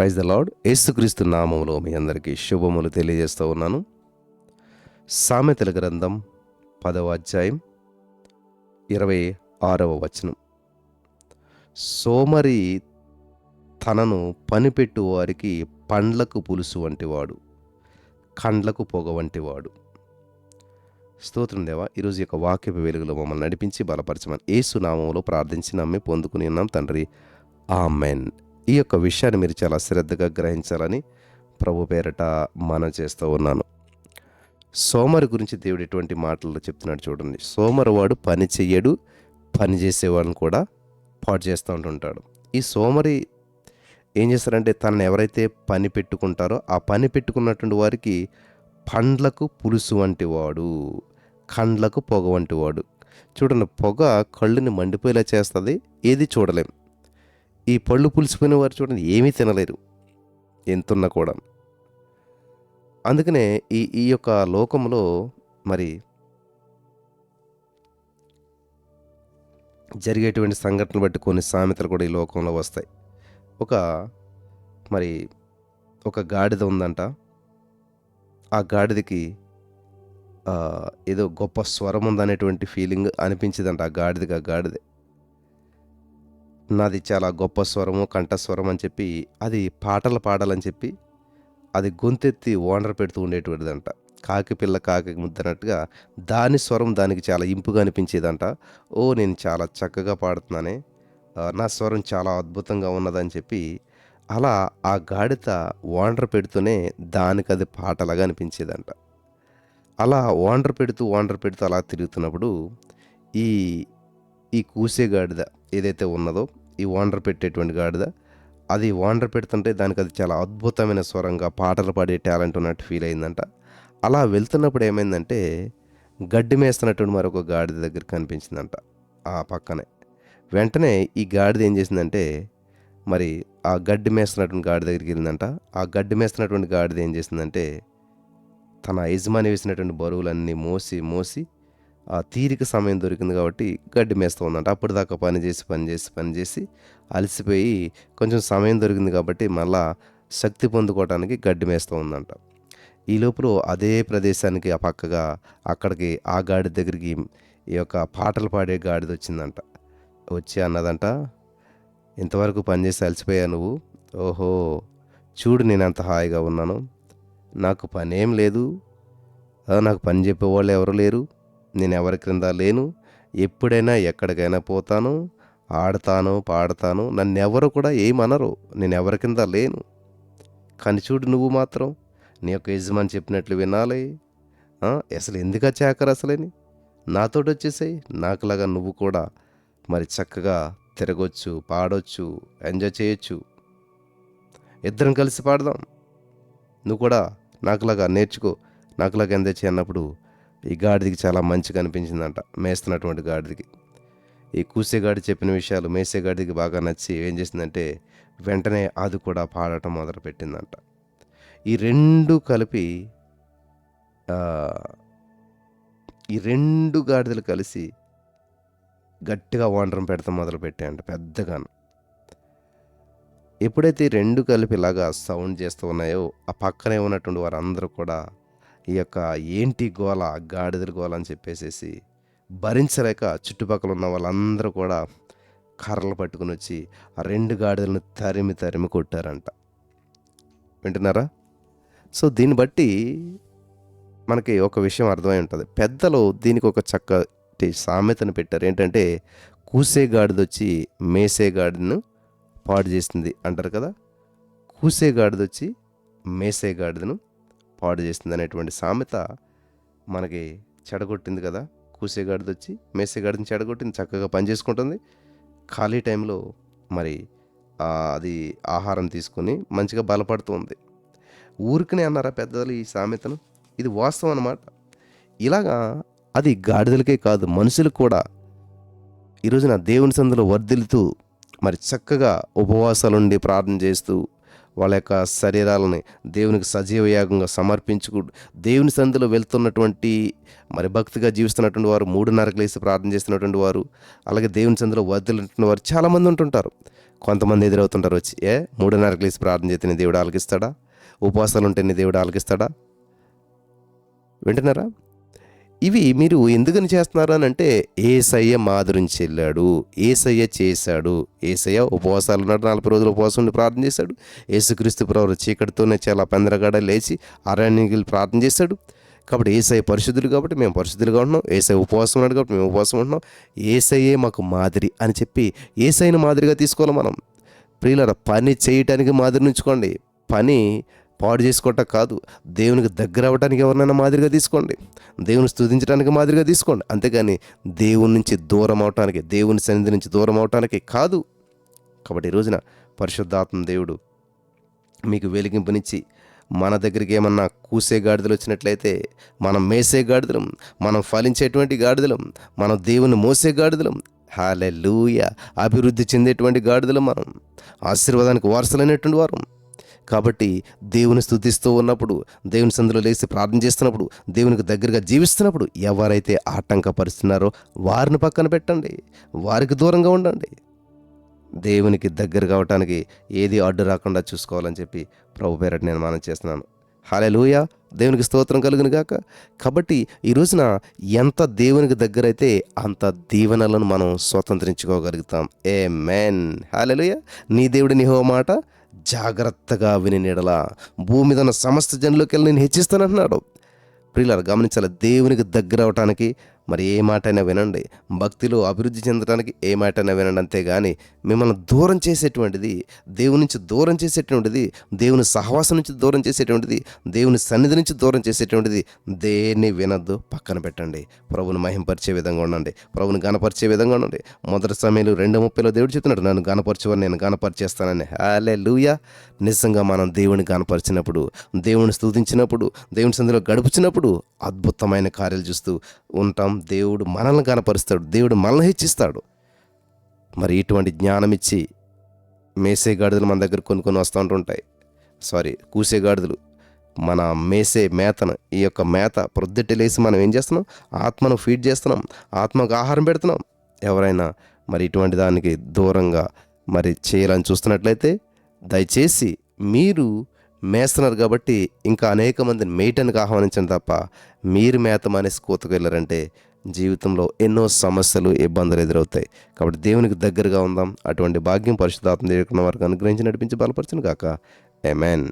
Praise the lord. యేసుక్రీస్తు నామంలో మీ అందరికీ శుభములు తెలియజేస్తూ ఉన్నాను. సామెతల గ్రంథం పదవ అధ్యాయం ఇరవై ఆరవ వచనం. సోమరి తనను పనిపెట్టు వారికి పండ్లకు పులుసు వంటివాడు కండ్లకు పొగ వంటివాడు. స్తోత్రం దేవా ఈరోజు యొక్క వాక్యపు వెలుగులో మమ్మల్ని నడిపించి బలపరచమని ఏసునామంలో ప్రార్థించి నమ్మి పొందుకుని ఉన్నాం తండ్రి. ఆమెన్. ఈ యొక్క విషయాన్ని మీరు చాలా శ్రద్ధగా గ్రహించాలని ప్రభు పేరట మనం చేస్తూ ఉన్నాను. సోమరి గురించి దేవుడు ఎటువంటి మాటల్లో చెప్తున్నాడు చూడండి. సోమరు వాడు పని చెయ్యడు పని చేసేవాడిని కూడా పాడు చేస్తూ ఉంటుంటాడు. ఈ సోమరి ఏం చేస్తారంటే తనను ఎవరైతే పని పెట్టుకుంటారో ఆ పని పెట్టుకున్నటువంటి వారికి పండ్లకు పులుసు వంటి వాడు కండ్లకు పొగ వంటి వాడు. చూడండి పొగ కళ్ళుని మండిపోయేలా చేస్తుంది ఏది చూడలేం. ఈ పళ్ళు పులిసిపోయిన వారు చూడండి ఏమీ తినలేరు. ఎంతున్నా కూడా. అందుకనే ఈ ఈ యొక్క లోకంలో మరి జరిగేటువంటి సంఘటనలు బట్టి కొన్ని సామెతలు కూడా ఈ లోకంలో వస్తాయి. ఒక మరి ఒక గాడిద ఉందంట. ఆ గాడిదకి ఏదో గొప్ప స్వరం ఉందనేటువంటి ఫీలింగ్ అనిపించిందంట ఆ గాడిదకి ఆ గాడిదే. నాది చాలా గొప్ప స్వరము కంఠస్వరం అని చెప్పి అది పాటలు పాడాలని చెప్పి అది గొంతెత్తి ఓనర్ పెడుతూ ఉండేటువంటిదంట. కాకి పిల్ల కాకి ముద్దనట్టుగా దాని స్వరం దానికి చాలా ఇంపుగా అనిపించేదంట. ఓ నేను చాలా చక్కగా పాడుతున్నానే. నా స్వరం చాలా అద్భుతంగా ఉన్నదని చెప్పి అలా ఆ గాడిత ఓనర్ పెడుతూనే దానికి అది పాటలాగా అనిపించేదంట. అలా ఓనర్ పెడుతూ ఓనర్ పెడుతూ అలా తిరుగుతున్నప్పుడు ఈ ఈ కూసే గాడిద ఏదైతే ఉన్నదో ఈ వాండర్ పెట్టేటువంటి గాడిద. అది ఓనర్ పెడుతుంటే దానికి అది చాలా అద్భుతమైన స్వరంగా పాటలు పాడే టాలెంట్ ఉన్నట్టు ఫీల్ అయిందంట. అలా వెళ్తున్నప్పుడు ఏమైందంటే గడ్డి మేస్తున్నటువంటి మరొక గాడిద దగ్గర కనిపించిందంట ఆ పక్కనే. వెంటనే ఈ గాడిద ఏం చేసిందంటే మరి ఆ గడ్డి మేస్తున్నటువంటి గాడి దగ్గరికి వెళ్ళిందంట. ఆ గడ్డి మేస్తున్నటువంటి గాడిద ఏం చేసిందంటే తన యజమాని వేసినటువంటి బరువులన్నీ మోసి మోసి ఆ తీరిక సమయం దొరికింది కాబట్టి గడ్డి మేస్తూ ఉందంట. అప్పటిదాకా పని చేసి పని చేసి పని చేసి అలసిపోయి కొంచెం సమయం దొరికింది కాబట్టి మళ్ళా శక్తి పొందుకోవడానికి గడ్డి మేస్తూ ఉందంట. ఈ లోపల అదే ప్రదేశానికి ఆ పక్కగా అక్కడికి ఆ గాడి దగ్గరికి ఈ యొక్క పాటలు పాడే గాడిద వచ్చిందంట. వచ్చి అన్నదంట ఇంతవరకు పనిచేసి అలసిపోయా నువ్వు? ఓహో చూడు నేను ఎంత హాయిగా ఉన్నాను. నాకు పనేం లేదు. నాకు పని చెప్పేవాళ్ళు ఎవరు లేరు. నేను ఎవరి క్రింద లేను. ఎప్పుడైనా ఎక్కడికైనా పోతాను ఆడతాను పాడతాను. నన్ను ఎవరు కూడా ఏమనరు. నేను ఎవరి కింద లేను. కానీ చూడు నువ్వు మాత్రం నీ యొక్క యజమాని చెప్పినట్లు వినాలి. అసలు ఎందుకు చాకరు అసలేని? నాతోటి వచ్చేసాయి నాకులాగా నువ్వు కూడా మరి చక్కగా తిరగొచ్చు పాడొచ్చు ఎంజాయ్ చేయొచ్చు. ఇద్దరం కలిసి పాడదాం. నువ్వు కూడా నాకులాగా నేర్చుకో. నాకులాగా ఎంజాయ్ చేయన్నప్పుడు ఈ గాడిదికి చాలా మంచిగా అనిపించిందంట మేస్తున్నటువంటి గాడిదికి. ఈ కూసేగాడి చెప్పిన విషయాలు మేసేగాడికి బాగా నచ్చి ఏం చేసిందంటే వెంటనే అది కూడా పాడటం మొదలుపెట్టిందంట. ఈ రెండు కలిపి ఈ రెండు గాడిదలు కలిసి గట్టిగా వండరం పెడతాం మొదలుపెట్టాయంట పెద్దగాను. ఎప్పుడైతే రెండు కలిపి ఇలాగా సౌండ్ చేస్తూ ఉన్నాయో ఆ పక్కనే ఉన్నటువంటి వారందరూ కూడా ఈ యొక్క ఏంటి గోల గాడిదల గోల అని చెప్పేసేసి భరించలేక చుట్టుపక్కల ఉన్న వాళ్ళందరూ కూడా కర్రలు పట్టుకుని వచ్చి ఆ రెండు గాడిదలను తరిమి తరిమి కొట్టారంట. వింటున్నారా? సో దీన్ని బట్టి మనకి ఒక విషయం అర్థమై ఉంటుంది. పెద్దలు దీనికి ఒక చక్కటి సామెతను పెట్టారు. ఏంటంటే కూసే గాడిదొచ్చి మేసే గాడిదను పాడు చేస్తుంది అంటారు కదా? కూసే గాడిదొచ్చి మేసే గాడిదను పాడు చేస్తుంది అనేటువంటి సామెత మనకి చెడగొట్టింది కదా. కూసే గాడిదొచ్చి మేసేగాడిని చెడగొట్టింది చక్కగా పని చేసుకుంటుంది. ఖాళీ టైంలో మరి అది ఆహారం తీసుకొని మంచిగా బలపడుతుంది ఊరికనే అన్నారా పెద్దలు ఈ సామెతను? ఇది వాస్తవం అన్నమాట. ఇలాగా అది గాడిదలకే కాదు మనుషులకు కూడా ఈరోజు నా దేవుని సందులో వర్ధిల్లుతూ మరి చక్కగా ఉపవాసాలుండి ప్రార్థన చేస్తూ వాళ్ళ యొక్క శరీరాలని దేవునికి సజీవ యాగంగా సమర్పించుకు దేవుని సంధిలో వెళ్తున్నటువంటి మరి భక్తిగా జీవిస్తున్నటువంటి వారు మూడున్నరకు లేసి ప్రార్థన చేస్తున్నటువంటి వారు అలాగే దేవుని సందులో వదిలినటువంటి వారు చాలామంది ఉంటుంటారు. కొంతమంది ఎదురవుతుంటారు వచ్చి ఏ మూడున్నరకు లేసి ప్రార్థన చేస్తే దేవుడు ఆలకిస్తాడా? ఉపవాసాలు ఉంటే నీ దేవుడు ఆలకిస్తాడా? వింటున్నారా? ఇవి మీరు ఎందుకని చేస్తున్నారు అని అంటే ఏసయ్య మాధురించి వెళ్ళాడు ఏసయ్య చేశాడు ఏసయ్య ఉపవాసాలు ఉన్నాడు నలభై రోజులు ఉపవాసం ఉండి ప్రార్థన చేశాడు యేసుక్రీస్తు ప్రవరు చీకటితోనే చాలా పెందరగాడ లేచి అరణ్యకి ప్రార్థన చేశాడు. కాబట్టి ఏసఐ పరిశుద్ధులు కాబట్టి మేము పరిశుద్ధులుగా ఉంటున్నాం ఏసఐ ఉపవాసం ఉన్నాడు కాబట్టి మేము ఉపవాసం ఉంటున్నాం. ఏసయ్యే మాకు మాదిరి అని చెప్పి ఏసైని మాదిరిగా తీసుకోవాలి మనం. ప్రియుల పని చేయటానికి మాదిరి ఉంచుకోండి పని పాడు చేసుకోవటం కాదు. దేవునికి దగ్గర అవ్వడానికి ఎవరినైనా మాదిరిగా తీసుకోండి. దేవుని స్తుతించడానికి మాదిరిగా తీసుకోండి. అంతేగాని దేవుని నుంచి దూరం అవటానికి దేవుని సన్నిధి నుంచి దూరం అవటానికి కాదు. కాబట్టి ఈ రోజున పరిశుద్ధాత్మ దేవుడు మీకు వెలిగింపునిచ్చి మన దగ్గరికి ఏమన్నా కూసే గాడిదలు వచ్చినట్లయితే మనం మేసే గాడిదలం మనం ఫలించేటువంటి గాడిదలం మనం దేవుని మోసే గాడిదలం హాలెలూయ అభివృద్ధి చెందేటువంటి గాడిదలం మనం ఆశీర్వాదానికి వారసులైనటువంటి వారం. కాబట్టి దేవుని స్థుతిస్తూ ఉన్నప్పుడు దేవుని సందులో లేచి ప్రార్థన చేస్తున్నప్పుడు దేవునికి దగ్గరగా జీవిస్తున్నప్పుడు ఎవరైతే ఆటంకపరుస్తున్నారో వారిని పక్కన పెట్టండి. వారికి దూరంగా ఉండండి. దేవునికి దగ్గర కావటానికి ఏది అడ్డు రాకుండా చూసుకోవాలని చెప్పి ప్రభు పేరటి నేను మనం చేస్తున్నాను. హాలెలూయ దేవునికి స్తోత్రం కలుగును గాక. కాబట్టి ఈ రోజున ఎంత దేవునికి దగ్గరైతే అంత దీవెనలను మనం స్వతంత్రించుకోగలుగుతాం. ఏ మెన్ హాలెలూయ నీ దేవుడి నీ హో మాట జాగ్రత్తగా విని నీడలా భూమి మీద ఉన్న సమస్త జనులకెళ్ళి నేను హెచ్చిస్తానంటున్నాడు. ప్రియులారు గమనించాలి? దేవునికి దగ్గర అవటానికి మరి ఏ మాటైనా వినండి. భక్తిలో అభివృద్ధి చెందడానికి ఏ మాటైనా వినండి అంతేగాని మిమ్మల్ని దూరం చేసేటువంటిది దేవుని నుంచి దూరం చేసేటువంటిది దేవుని సహవాసం నుంచి దూరం చేసేటువంటిది దేవుని సన్నిధి నుంచి దూరం చేసేటువంటిది దేన్ని వినద్దు పక్కన పెట్టండి. ప్రభుని మహింపరిచే విధంగా ఉండండి. ప్రభుని గనపరిచే విధంగా ఉండండి. మొదటి సమయంలో రెండు ముప్పైలో దేవుడు చెప్తున్నాడు నన్ను గణపరచువని నేను గనపరిచేస్తానని అలే లూయా నిజంగా మనం దేవుని గనపరిచినప్పుడు దేవుని స్థుతించినప్పుడు దేవుని సందులో గడుపుచినప్పుడు అద్భుతమైన కార్యాలు చూస్తూ ఉంటాం. దేవుడు మనల్ని కనపరుస్తాడు దేవుడు మనల్ని హెచ్చిస్తాడు. మరి ఇటువంటి జ్ఞానం ఇచ్చి మేసే గాడిదలు మన దగ్గర కొన్ని కొన్ని వస్తూ ఉంటుంటాయి. సారీ కూసే గాడిదలు. మన మేసే మేతను ఈ యొక్క మేత ప్రొద్దుటలేసి మనం ఏం చేస్తున్నాం? ఆత్మను ఫీడ్ చేస్తున్నాం ఆత్మకు ఆహారం పెడుతున్నాం. ఎవరైనా మరి ఇటువంటి దానికి దూరంగా మరి చేయాలని చూస్తున్నట్లయితే దయచేసి మీరు మేస్తున్నారు కాబట్టి ఇంకా అనేక మందిని మేయటానికి ఆహ్వానించండి తప్ప మీరు మేత మానేసి కూతకు వెళ్ళారంటే జీవితంలో ఎన్నో సమస్యలు ఇబ్బందులు ఎదురవుతాయి. కాబట్టి దేవునికి దగ్గరగా ఉందాం. అటువంటి భాగ్యం పరిశుద్ధాత్మ దేవుకున్న వారికి అనుగ్రహించి నడిపించి బలపరచును కాక ఎమెన్